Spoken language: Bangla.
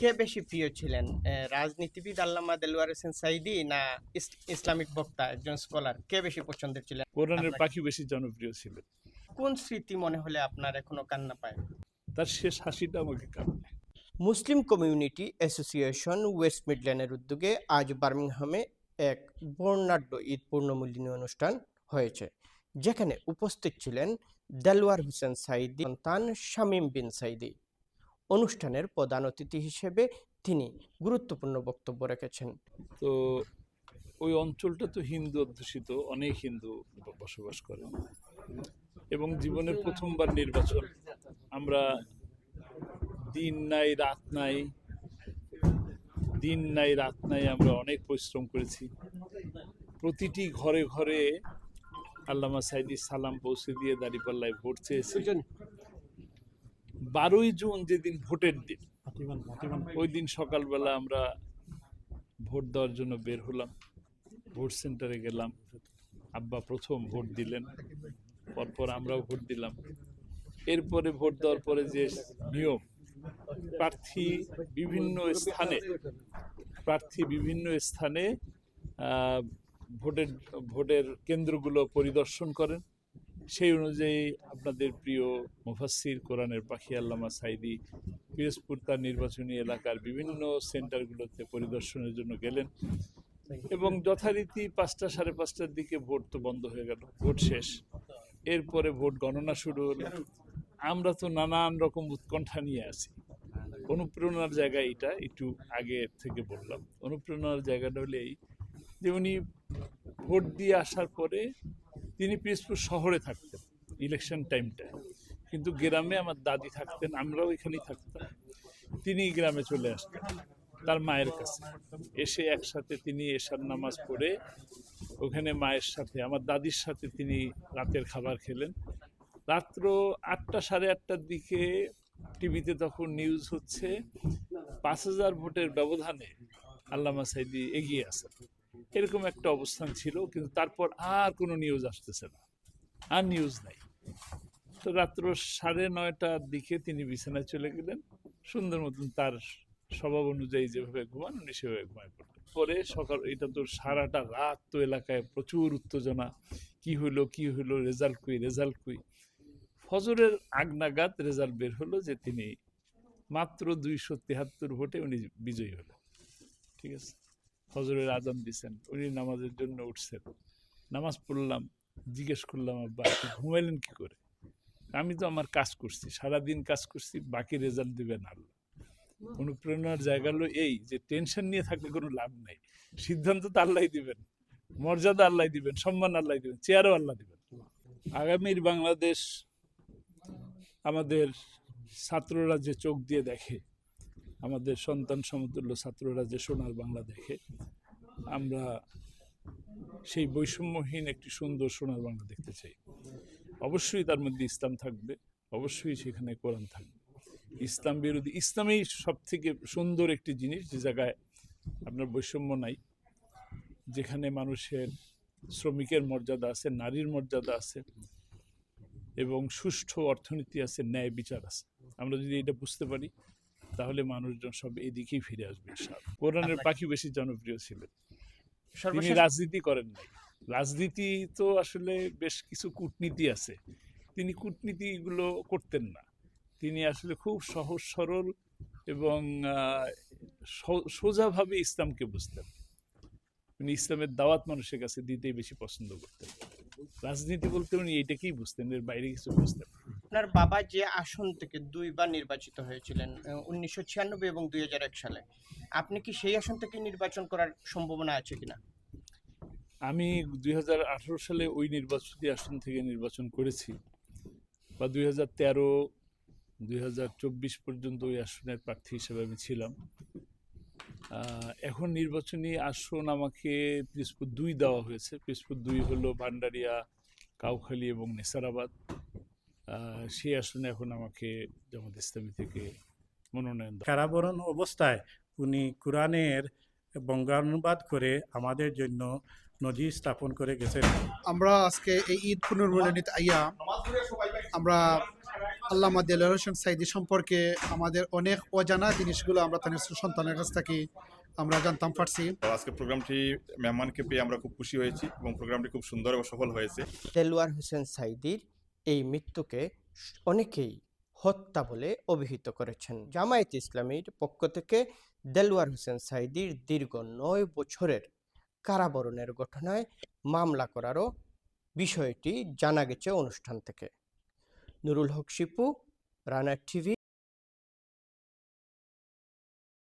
কে বেশি প্রিয় ছিলেন? রাজনীতিবিদ আল্লামা দেলোয়ার হোসেন সাইদি না ইসলামিক বক্তা একজন স্কলার? কে বেশি পছন্দের ছিলেন কোরআনের পাখি বেশি জনপ্রিয় ছিল কোন স্মৃতি মনে হলে আপনার এখনও কান্না পায়? তার শেষ হাসিটা আমাকে কাঁদে মুসলিম কমিউনিটি অ্যাসোসিয়েশন ওয়েস্ট মিডল্যান্ডের উদ্যোগে আজ বার্মিংহামে এক বর্ণাঢ্য ঈদ পূর্ণমূল্যনী অনুষ্ঠান হয়েছে যেখানে উপস্থিত ছিলেন দেলওয়ার হোসেন সাইদি সন্তান শামীম বিন সাইদি। অনুষ্ঠানের প্রধান অতিথি হিসেবে তিনি গুরুত্বপূর্ণ বক্তব্য রেখেছেন। তো ওই অঞ্চলটা তো হিন্দু অধ্যুষিত অনেক হিন্দু বসবাস করে। এবং জীবনের প্রথমবার নির্বাচন। আমরা দিন নাই রাত নাই দিন নাই রাত নাই আমরা অনেক পরিশ্রম করেছি। প্রতিটি ঘরে ঘরে আল্লামা সাইদি সালাম পৌঁছে দিয়ে দাঁড়িপাল্লায় ভোট চেয়েছি। বারোই জুন যেদিন ভোটের দিন ওই দিন সকালবেলা আমরা ভোট দেওয়ার জন্য বের হলাম ভোট সেন্টারে গেলাম। আব্বা প্রথম ভোট দিলেন পরপর আমরাও ভোট দিলাম। এরপরে ভোট দেওয়ার পরে যে নিয়ম প্রার্থী বিভিন্ন স্থানে প্রার্থী বিভিন্ন স্থানে ভোটের ভোটের কেন্দ্রগুলো পরিদর্শন করেন। সেই অনুযায়ী আপনাদের প্রিয় মুফাসির কোরআনের পাখি আল্লামা সাইদি পিরোজপুর তার নির্বাচনী এলাকার বিভিন্ন সেন্টারগুলোতে পরিদর্শনের জন্য গেলেন এবং যথারীতি পাঁচটা সাড়ে পাঁচটার দিকে ভোট তো বন্ধ হয়ে গেল, ভোট শেষ। এরপরে ভোট গণনা শুরু হলো। আমরা তো নানান রকম উৎকণ্ঠা নিয়ে আছি। অনুপ্রেরণার জায়গা এটা একটু আগে থেকে বললাম। অনুপ্রেরণার জায়গাটা হলে এই যে উনি ভোট দিয়ে আসার পরে তিনি পিরোজপুর শহরে থাকতেন ইলেকশন টাইমটা কিন্তু গ্রামে আমার দাদি থাকতেন, আমরাও এখানেই থাকতাম। তিনি গ্রামে চলে আসতেন, তার মায়ের কাছে। এসে একসাথে তিনি এশার নামাজ পড়ে, ওখানে মায়ের সাথে, আমার দাদির সাথে তিনি রাতের খাবার খেলেন। রাত্র আটটা সাড়ে আটটার দিকে টিভিতে তখন নিউজ হচ্ছে, পাঁচ হাজার ভোটের ব্যবধানে আল্লামা সাইদি এগিয়ে আছেন এরকম একটা অবস্থান ছিল, কিন্তু তারপর আর কোনো নিউজ আসতেছে না। আর নিউজ নাই। তো রাত্র সাড়ে নয়টার দিকে তিনি বিছানায় চলে গেলেন। সুন্দর মতন তার স্বভাব অনুযায়ী যেভাবে ঘুমান, উনি সেভাবে ঘুমায় পড়লেন পরে সকাল, এটা তো সারাটা রাত তো এলাকায় প্রচুর উত্তেজনা। কি হইল কি হইল রেজাল্ট কুই রেজাল্ট কুই? ফজরের আগ নাগাদ রেজাল্ট বের হলো যে তিনি মাত্র দুইশো তেহাত্তর ভোটে উনি বিজয়ী হলেন। ঠিক আছে? ফজরের আজান দিছেন, উনি নামাজের জন্য উঠছেন। নামাজ পড়লাম, জিজ্ঞেস করলাম, আব্বা ঘুমাইলেন কি করে? আমি তো আমার কাজ করছি, সারাদিন কাজ করছি, বাকি রেজাল্ট দিবেন আল্লাহ। অনুপ্রেরণার জায়গা হলো এই, যে টেনশন নিয়ে থাকলে কোনো লাভ নাই। সিদ্ধান্ত তো আল্লাহ দিবেন, মর্যাদা আল্লাহ দিবেন, সম্মান আল্লাহ দিবেন, চেয়ারও আল্লাহ দিবেন। আগামীর বাংলাদেশ আমাদের ছাত্ররা যে চোখ দিয়ে দেখে আমাদের সন্তান সমতুল্য ছাত্ররা যে সোনার বাংলা দেখে, আমরা সেই বৈষম্যহীন একটি সুন্দর সোনার বাংলা দেখতে চাই। অবশ্যই তার মধ্যে ইসলাম থাকবে, অবশ্যই সেখানে কোরআন থাকবে। ইসলাম বিরোধী, ইসলামেই সব থেকে সুন্দর একটি জিনিস যে জায়গায় আপনার বৈষম্য নাই, যেখানে মানুষের শ্রমিকের মর্যাদা আছে, নারীর মর্যাদা আছে, এবং সুষ্ঠু অর্থনীতি আছে, ন্যায় বিচার আছে। আমরা যদি এটা বুঝতে পারি তাহলে মানুষজন সব এদিকেই ফিরে আসবে। কোরআনের পাখি বেশি জনপ্রিয় ছিলেন। তিনি রাজনীতি করেন নাই। রাজনীতি তো আসলে বেশ কিছু কূটনীতি আছে। তিনি কূটনীতিগুলো করতেন না। তিনি আসলে খুব সহজ সরল এবং সোজাভাবে ইসলামকে বুঝতেন। উনি ইসলামের দাওয়াত মানুষের কাছে দিতেই বেশি পছন্দ করতেন। রাজনীতি বলতে উনি এইটাকেই বুঝতেন এর বাইরে কিছু বুঝতেন না। আপনার বাবা যে আসন থেকে দুইবার নির্বাচিত হয়েছিলেন উনিশশো ছিয়ানব্বই এবং দু হাজার এক সালে, আপনি কি সেই আসন থেকে নির্বাচন করার সম্ভাবনা আছে কিনা? আমি দুই হাজার আঠেরো সালে ওই নির্বাচনী আসন থেকে নির্বাচন করেছি বা দুই হাজার তেরো, দুই পর্যন্ত ওই আসনের প্রার্থী হিসেবে আমি ছিলাম। এখন নির্বাচনী আসন আমাকে পিসপুর দুই দেওয়া হয়েছে। পিসপুর দুই হলো ভান্ডারিয়া কাউখালী এবং নেসারাবাদ। সেই আসনে এখন আমাকে জামাত ইসলামী থেকে মনোনয়ন কারাবরণ অবস্থায় উনি কোরআনের বঙ্গানুবাদ করে আমাদের জন্য নজির স্থাপন করে গেছেন। আমরা আজকে এই ঈদ পুনর্মিলনীতে আইয়া আমরা আল্লামা দেলোয়ার হোসেন সাইদি সম্পর্কে আমাদের অনেক অজানা জিনিসগুলো আমরা তাদের সন্তানের কাছ থেকে আমরা জানতাম পারছি। আজকে প্রোগ্রামটি মেহমানকে পেয়ে আমরা খুব খুশি হয়েছি এবং প্রোগ্রামটি খুব সুন্দর এবং সফল হয়েছে। দেলোয়ার হোসেন সাইদির এই মৃত্যুকে অনেকেই হত্যা বলে অভিহিত করেছেন। জামায়াত ইসলামীর পক্ষ থেকে দেলওয়ার হোসেন সাইদির দীর্ঘ নয় বছরের কারাবরণের ঘটনায় মামলা করারও বিষয়টি জানা গেছে অনুষ্ঠান থেকে। নুরুল হক শিপু রানার টিভি